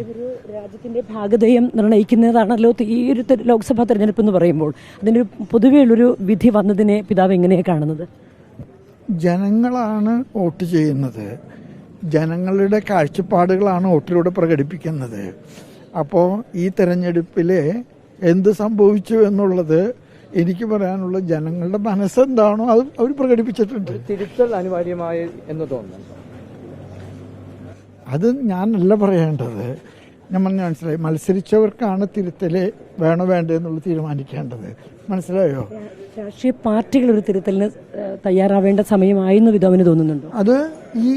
ഒരു രാജ്യത്തിന്റെ ഭാഗതയും നിർണയിക്കുന്നതാണല്ലോ ഈ ഒരു ലോക്സഭാ തെരഞ്ഞെടുപ്പ് എന്ന് പറയുമ്പോൾ. അതിനൊരു പൊതുവെയുള്ളൊരു വിധി വന്നതിനെ പിതാവ് എങ്ങനെയാണ് കാണുന്നത്? ജനങ്ങളാണ് വോട്ട് ചെയ്യുന്നത്. ജനങ്ങളുടെ കാഴ്ചപ്പാടുകളാണ് വോട്ടിലൂടെ പ്രകടിപ്പിക്കുന്നത്. അപ്പോൾ ഈ തെരഞ്ഞെടുപ്പിൽ എന്ത് സംഭവിച്ചു എന്നുള്ളത് എനിക്ക് പറയാനുള്ള ജനങ്ങളുടെ മനസ്സെന്താണോ അത് അവർ പ്രകടിപ്പിച്ചിട്ടുണ്ട്. തിരുത്തൽ അനിവാര്യമായി എന്ന് തോന്നുന്നു അത് ഞാനല്ല പറയേണ്ടത്. ഞാൻ പറഞ്ഞ മനസ്സിലായി. മത്സരിച്ചവർക്കാണ് തിരുത്തൽ വേണോ വേണ്ടേ എന്നുള്ളത് തീരുമാനിക്കേണ്ടത്. മനസ്സിലായോ? രാഷ്ട്രീയ പാർട്ടികൾ ഒരു തിരുത്തലിന് സമയമായി തയ്യാറാവേണ്ട സമയമായിരുന്നു വിധവന് തോന്നുന്നുണ്ടോ? അത് ഈ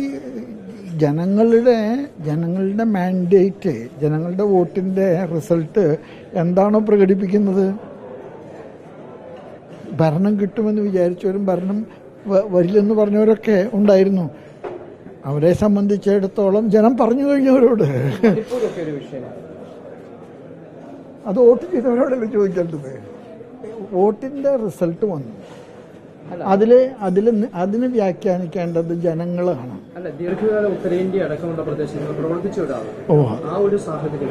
ജനങ്ങളുടെ ജനങ്ങളുടെ മാൻഡേറ്റ് ജനങ്ങളുടെ വോട്ടിന്റെ റിസൾട്ട് എന്താണോ പ്രകടിപ്പിക്കുന്നത്? ഭരണം കിട്ടുമെന്ന് വിചാരിച്ചവരും ഭരണം വരില്ലെന്ന് പറഞ്ഞവരൊക്കെ ഉണ്ടായിരുന്നു. അവരെ സംബന്ധിച്ചിടത്തോളം ജനം പറഞ്ഞു കഴിഞ്ഞവരോട്. അത് വോട്ട് ചെയ്തവരോടല്ലേ ചോദിക്കേണ്ടത്? വോട്ടിന്റെ റിസൾട്ട് വന്നു. അതിൽ അതിൽ നി- അതിന് വ്യാഖ്യാനിക്കേണ്ടത് ജനങ്ങളാണ്. അല്ല ദീർഘകാല ഉത്തരേന്ത്യ അടക്കമുള്ള പ്രദേശങ്ങൾ പ്രവർത്തിച്ച ആ ഒരു സാഹചര്യത്തിൽ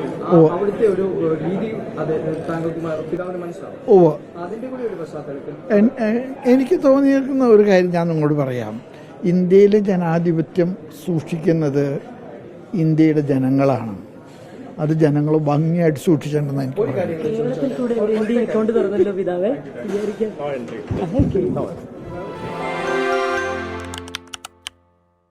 അവിടുത്തെ ഒരു രീതി മനസ്സിലാവും അതിന്റെ കൂടി ഒരു പശ്ചാത്തലത്തിൽ എനിക്ക് തോന്നിയിരിക്കുന്ന ഒരു കാര്യം ഞാൻ നിങ്ങളോട് പറയാം. ഇന്ത്യയിലെ ജനാധിപത്യം സൂക്ഷിക്കുന്നത് ഇന്ത്യയുടെ ജനങ്ങളാണ്. അത് ജനങ്ങൾ ഭംഗിയായിട്ട് സൂക്ഷിച്ചിട്ടുണ്ടെന്ന് എനിക്ക്